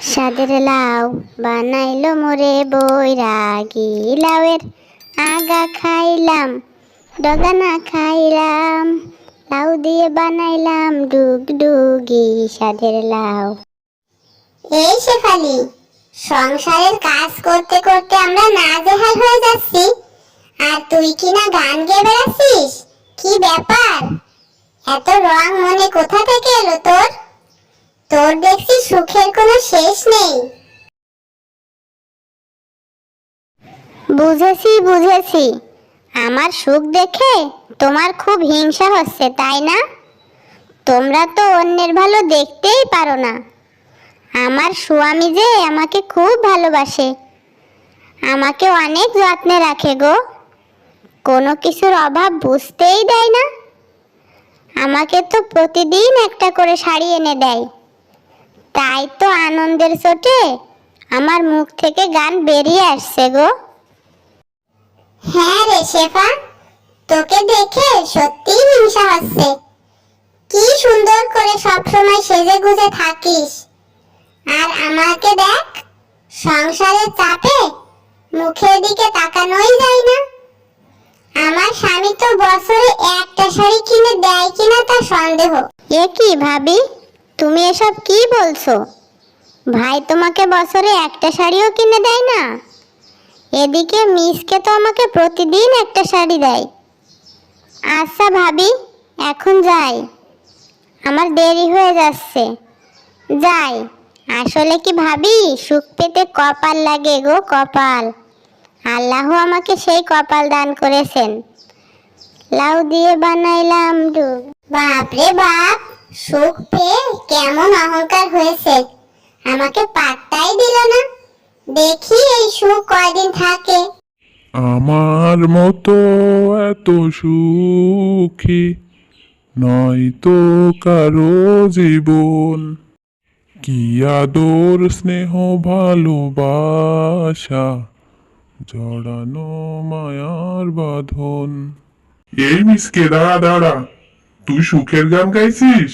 সাদের লাউ বানাইলো মোরে বৈরাগী লাউয়ের আগা খাইলাম, ডগানা খাইলাম, লাউ দিয়ে বানাইলাম ডুগ ডুগি সাদের লাউ। এই শেফালি, সংসারের কাজ করতে করতে আমরা নাজেহাল হয়ে যাচ্ছি, আর তুই কি না গান গেয়ে বেড়াচ্ছিস? কি ব্যাপার? এত রং মনে কোথা থেকে এলো তোর? তোর দেখছি সুখের কোনো শেষ নেই। বুঝেছি বুঝেছি। আমার সুখ দেখে তোমার খুব হিংসা হচ্ছে, তাই না? তোমরা তো অন্যের ভালো দেখতেই পারো না। আমার স্বামী যে আমাকে খুব ভালোবাসে। আমাকে অনেক যত্নে রাখে গো। কোনো কিছুর অভাব বুঝতেই দেয় না। আমাকে তো প্রতিদিন একটা করে শাড়ি এনে দেয়। তাই তো আনন্দের চোটে আমার মুখ থেকে গান বেরিয়ে আসছে গো। হ্যাঁ রে শেফা তোকে দেখে সত্যি হিংসা হচ্ছে। কি সুন্দর করে সবসময় সেজে গুজে থাকিস। আর আমাকে দেখ সংসারের চাপে মুখের দিকে তাকানোই যায় না। আমার স্বামী তো বছরে একটা শাড়ি কিনে দেয় কিনা তার সন্দেহ। এ কি ভাবি? তুমি এসব কি বলছো? ভাই তোমাকে বছরে একটা শাড়িও কিনে দেয় না? এদিকে মিসকে তো আমাকে প্রতিদিন একটা শাড়ি দেয়। আচ্ছা ভাবি, এখন যাই। আমার দেরি হয়ে যাচ্ছে। যাই, আসলে কি ভাবি? সুখ পেতে কপাল লাগে গো, কপাল। আল্লাহ আমাকে সেই কপাল দান করেছেন। লাউ দিয়ে বানাইলাম ডুব বাপরে বাপ! সুখ পেয়ে কেমন অহংকার হয়েছে। আমাকে পাত্তাই দিল না। দেখি এই সুখ কয়দিন থাকে। আমার মতো এত সুখী নয় তো কারও জীবন। কি আদর, স্নেহ, ভালোবাসা, জড়ানো মায়ার বাঁধন। এই মিসকে, দাঁড়া দাঁড়া। তুই সুখের গান গাইছিস?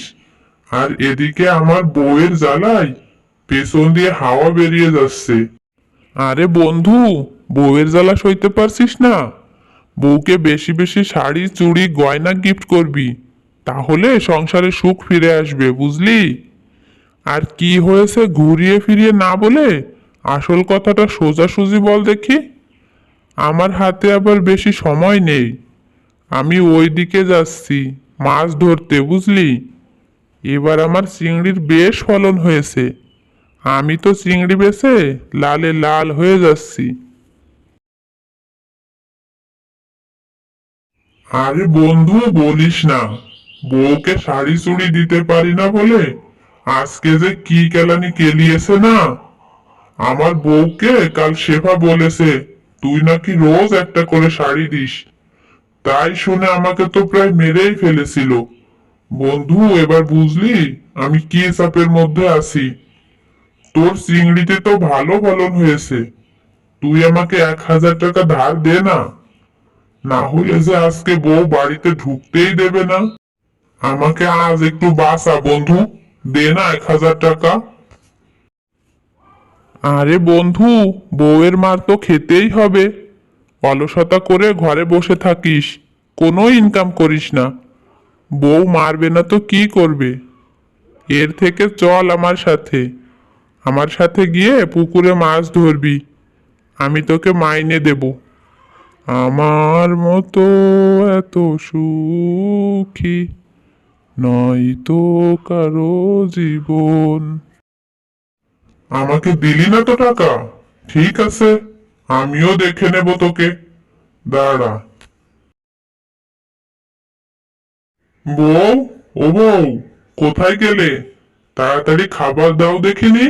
আর এদিকে আমার বউয়ের জ্বালাই পেছন দিয়ে হাওয়া বেরিয়ে যাচ্ছে। আরে বন্ধু, বউয়ের জ্বালা সইতে পারছিস না। বউকে বেশি বেশি শাড়ি, চুড়ি, গয়না গিফট করবি, তাহলে সংসারে সুখ ফিরে আসবে, বুঝলি? আর কি হয়েছে ঘুরিয়ে ফিরিয়ে না বলে আসল কথাটা সোজাসুজি বল দেখি। আমার হাতে আবার বেশি সময় নেই। আমি ওই দিকে যাচ্ছি। মাছ ধরতে বুঝলি? এবার আমার চিংড়ির বেশ ফলন হয়েছে। আমি তো চিংড়ি বেছে লালে লাল হয়ে যাচ্ছি। আরে বন্ধু, বলিস না। বউকে শাড়ি চুড়ি দিতে পারি না বলে আজকে যে কি কেলানি কেলিয়েছে না? আমার বউকে কাল শেফা বলেছে, তুই নাকি রোজ একটা করে শাড়ি দিস। তাই শুনে আমাকে তো প্রায় মেরেই ফেলেছিল। বন্ধু, এবার বুঝলি, আমি কি চাপের মধ্যে আছি? তোর চিংড়িতে তো ভালো ফলন হয়েছে। তুই আমাকে এক হাজার টাকা ধার দে না। না হলে যে আজকে বউ বাড়িতে ঢুকতেই দেবে না। আমাকে আজ একটু বাসা বন্ধু। দে না এক হাজার টাকা। আরে বন্ধু, বউয়ের মার তো খেতেই হবে। অলসতা করে ঘরে বসে থাকিস, কোনো ইনকাম করিস না। বউ মারবে না তো কি করবে? এর থেকে চল আমার সাথে। আমার সাথে গিয়ে পুকুরে মাছ ধরবি। আমি তোকে মাইনে দেব। আমার মতো এত সুখী নয় তো কারও জীবন। আমাকে দিলি না তো টাকা? ঠিক আছে। আমিও দেখে নেব তোকে। দাঁড়া। বউ, ও বউ, কোথায় গেলে? তাড়াতাড়ি খাবার দাও দেখিনি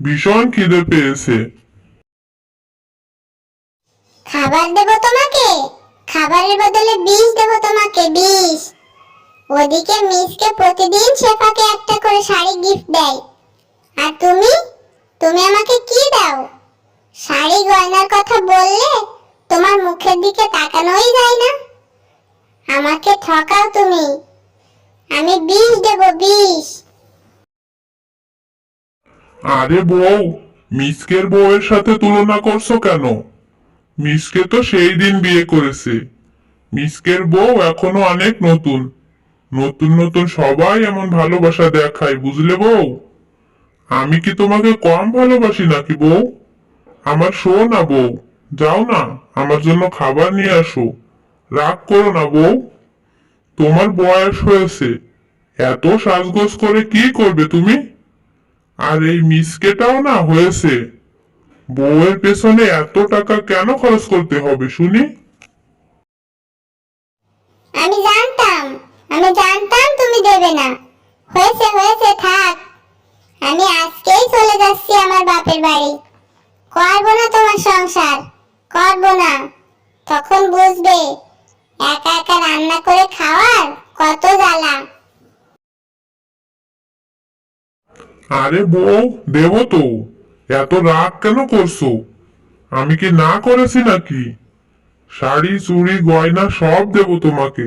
ভীষণ খিদে পেয়েছে। খাবার দেবো তোমাকে? খাবারের বদলে বিষ দেবো তোমাকে বিষ ওদিকে মিসকে প্রতিদিন শেফাকে একটা করে শাড়ি গিফট দেয়। আর তুমি? তুমি আমাকে কি দাও? শাড়ি গয়নার কথা বললে তোমার মুখের দিকে তাকানোই যায় না। আমাকে ঠকাও তুমি। আমি বিষ দেবো, বিষ। আরে বউ, মিসকের বউয়ের সাথে তুলনা করছ কেন? মিসকে তো সেই দিন বিয়ে করেছে। মিসকের বউ এখনও অনেক নতুন। নতুন নতুন সবাই এমন ভালোবাসা দেখায়, বুঝলে বউ? আমি কি তোমাকে কম ভালোবাসি নাকি বউ? আমার শো না বউ, যাও না, আমার জন্য খাবার নিয়ে আসো। রাগ করো না বউ। তোমার বয়স হয়েছে, এত সাজগোজ করে কি করবে তুমি? আর এই মিসকেটাও না হয়েছে। বউয়ের পেছনে এত টাকা কেন খরচ করতে হবে, শুনি? আমি জানতাম আমি জানতাম তুমি দেবে না। হয়েছে হয়েছে, থাক। আমি আজকেই চলে যাচ্ছি আমার বাপের বাড়ি। না তোমার সংসার? না। তখন বুঝবে, একা একা রান্না করে খাওয়ার কত জ্বালা। আরে বউ, দেব তো। এত রাগ কেন করছ? আমি কি না করেছি নাকি? শাড়ি, চুড়ি, গয়না সব দেব তোমাকে।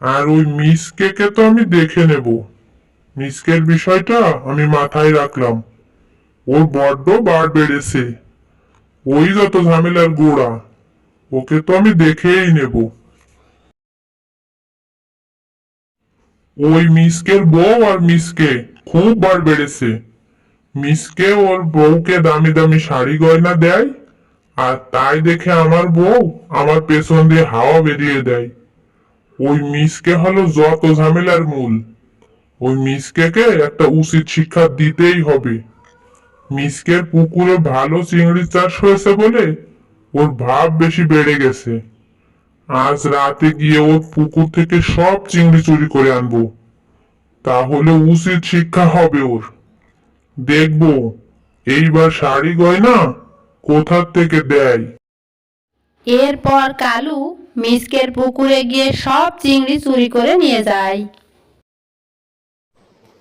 আর ওই মিসকেকে তো আমি দেখে নেব। মিসকের বিষয়টা আমি মাথায় রাখলাম। ওর বড্ড বার বেড়েছে। ওই যত ঝামেলার গোড়া, ওকে তো আমি দেখেই নেব। ওই মিসকের বউ আর মিসকে খুব বার বেড়েছে। মিসকে ওর বউকে দামি দামি শাড়ি গয়না দেয়, আর তাই দেখে আমার বউ আমার পেছন দিয়ে হাওয়া বেরিয়ে দেয়। ওই মিসকে হলো যত ঝামেলার মূল। ওই মিসকেকে একটা উচিত শিক্ষা দিতেই হবে। মিসকের পুকুরে ভালো চিংড়ি চাষ হয়েছে বলে ওর ভাব বেশি বেড়ে গেছে। আজ রাতে গিয়ে ওর পুকুর থেকে সব চিংড়ি চুরি করে আনব। তাহলে উচিত শিক্ষা হবে ওর। দেখব, এইবার শাড়ি গয়না কোথার থেকে দেয়? এরপর কালু মিসকের পুকুরে গিয়ে সব চিংড়ি চুরি করে নিয়ে যায়।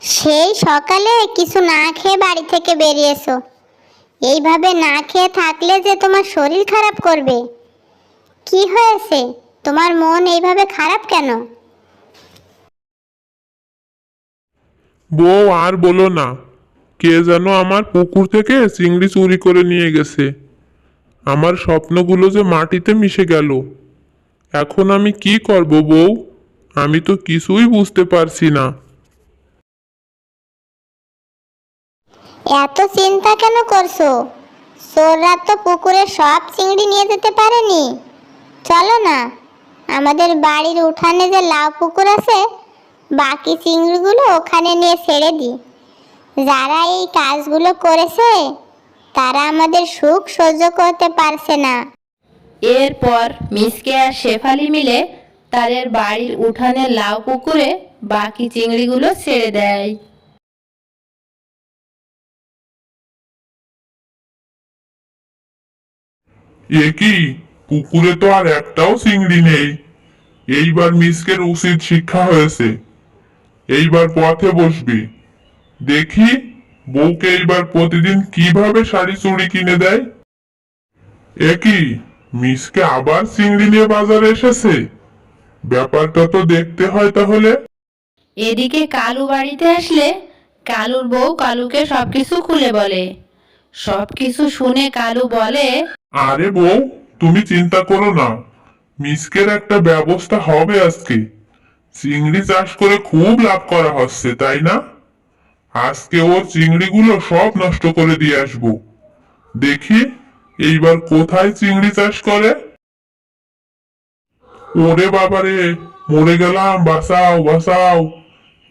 সেই সকালে কিছু না খেয়ে বাড়ি থেকে বেরিয়েছো। এইভাবে না খেয়ে থাকলে যে তোমার শরীর খারাপ করবে। কি হয়েছে? তোমার মন এইভাবে খারাপ কেন? বউ, আর বলো না। কে যেন আমার পুকুর থেকে চিংড়ি চুরি করে নিয়ে গেছে। আমার স্বপ্নগুলো যে মাটিতে মিশে গেল। এখন আমি কি করব বউ? আমি তো কিছুই বুঝতে পারছি না। এত চিন্তা কেন করছ? চোররা তো পুকুরে সব চিংড়ি নিয়ে যেতে পারেনি। চলো না, আমাদের বাড়ির উঠানে যে লাউ পুকুর আছে, বাকি চিংড়িগুলো ওখানে নিয়ে ছেড়ে দিই যারা এই কাজগুলো করেছে, তারা আমাদের সুখ সহ্য করতে পারছে না। এরপর মিসকে আর শেফালি মিলে তাদের বাড়ির উঠানে লাউ পুকুরে বাকি চিংড়িগুলো ছেড়ে দেয়। এ কি? পুকুরে তো আর একটাও চিংড়ি নেই। এইবার মিসকের উচিত শিক্ষা হয়েছে। এইবার পথে বসবি। দেখি, বউকে এইবার প্রতিদিন কীভাবে শাড়ি চুড়ি কিনে দেয়? এ কি, মিসকে আবার চিংড়ি নিয়ে বাজারে এসেছে? ব্যাপারটা তো দেখতে হয় তাহলে। এদিকে কালু বাড়িতে আসলে কালুর বউ কালুকে সবকিছু খুলে বলে। সবকিছু শুনে কালু বলে, আরে বউ, তুমি চিন্তা করো না। মিসকের একটা ব্যবস্থা হবে আজকে। চিংড়ি চাষ করে খুব লাভ করা হচ্ছে, তাই না? আজকে ওর চিংড়িগুলো সব নষ্ট করে দিয়ে আসব। দেখি, এইবার কোথায় চিংড়ি চাষ করে? ওরে বাবারে, মরে গেলাম, বাঁচাও বাঁচাও।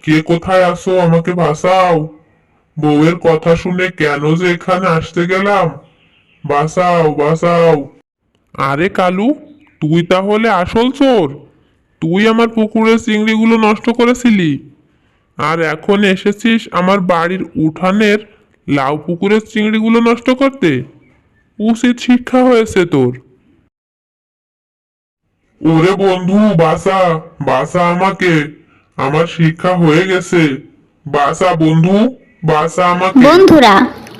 কে কোথায় আসো আমাকে বাঁচাও। বউয়ের কথা শুনে কেন যে এখানে আসতে গেলাম? বাসাও বাসাও আরে কালু, তুই তাহলে আসল চোর। তুই আমার পুকুরের চিংড়িগুলো নষ্ট করেছিলি। আর এখন এসেছিস আমার বাড়ির উঠানের লাউ পুকুরের চিংড়িগুলো নষ্ট করতে? উচিত শিক্ষা হয়েছে তোর। ওরে বন্ধু বাসা বাসা আমাকে। আমার শিক্ষা হয়ে গেছে। বাসা বন্ধু। বন্ধুরা,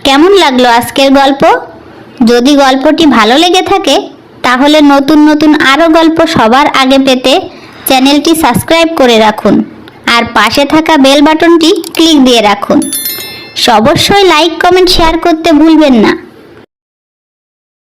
কেমন লাগল আজকের গল্প? যদি গল্পটি ভালো লেগে থাকে, তাহলে নতুন নতুন আরও গল্প সবার আগে পেতে চ্যানেলটি সাবস্ক্রাইব করে রাখুন আর পাশে থাকা বেল বাটনটি ক্লিক দিয়ে রাখুন। অবশ্যই লাইক, কমেন্ট, শেয়ার করতে ভুলবেন না।